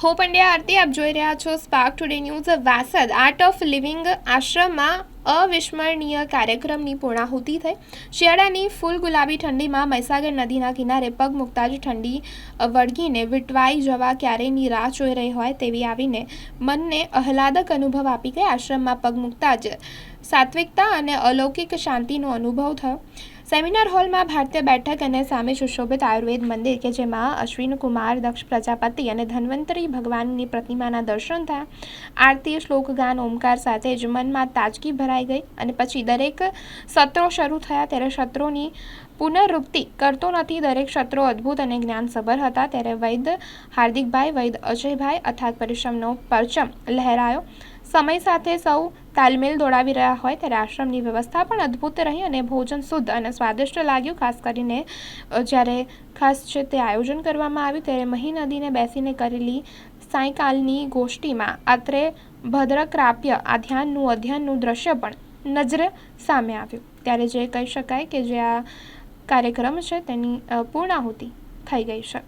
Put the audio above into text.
હું પંડ્યા આરતી, આપ જોઈ રહ્યા છો spark today news Vasad art of living આશ્રમમાં અવિસ્મરણીય કાર્યક્રમની પૂર્ણાહુતિ થઈ. શિયાળાની ફૂલ ગુલાબી ઠંડીમાં મહીસાગર નદીના કિનારે પગ મૂકતા જ ઠંડી વળગીને વિટવાઈ જવા ક્યારેયની રાહ જોઈ રહી હોય તેવી આવીને મનને આહલાદક અનુભવ આપી ગઈ. આશ્રમમાં પગ મૂકતા જ સાત્વિકતા અને અલૌકિક શાંતિનો અનુભવ થયો. સેમિનાર હોલમાં ભારતીય બેઠક અને સામે સુશોભિત આયુર્વેદ મંદિર કે જેમાં અશ્વિન કુમાર, દક્ષ પ્રજાપતિ અને ધન્વંતરી ભગવાનની પ્રતિમાના દર્શન થયા. આરતી શ્લોકગાન, ઓમકાર સાથે જ મનમાં તાજગી ભરાઈ ગઈ અને પછી દરેક સત્રો શરૂ થયા ત્યારે સત્રોની પુનરુક્તિ કરતો નથી. દરેક સત્રો અદ્ભુત અને જ્ઞાનસભર હતા ત્યારે વૈદ હાર્દિકભાઈ, વૈદ અજયભાઈ અથાગ પરિશ્રમનો પરચમ લહેરાયો. સમય સાથે સૌ તાલમેલ દોડાવી રહ્યા હોય ત્યારે આશ્રમની વ્યવસ્થા પણ અદ્ભુત રહી અને ભોજન શુદ્ધ અને સ્વાદિષ્ટ લાગ્યું. ખાસ કરીને જ્યારે ખાસ છે તે આયોજન કરવામાં આવ્યું ત્યારે મહી નદીને બેસીને કરેલી સાયકાલની ગોષ્ઠીમાં આત્રે ભદ્રક્રાપ્ય ધ્યાનનું અધ્યયનનું દ્રશ્ય પણ નજરે સામે આવ્યું. ત્યારે જે કહી શકાય કે જે આ કાર્યક્રમ છે તેની પૂર્ણાહુતિ થઈ ગઈ છે.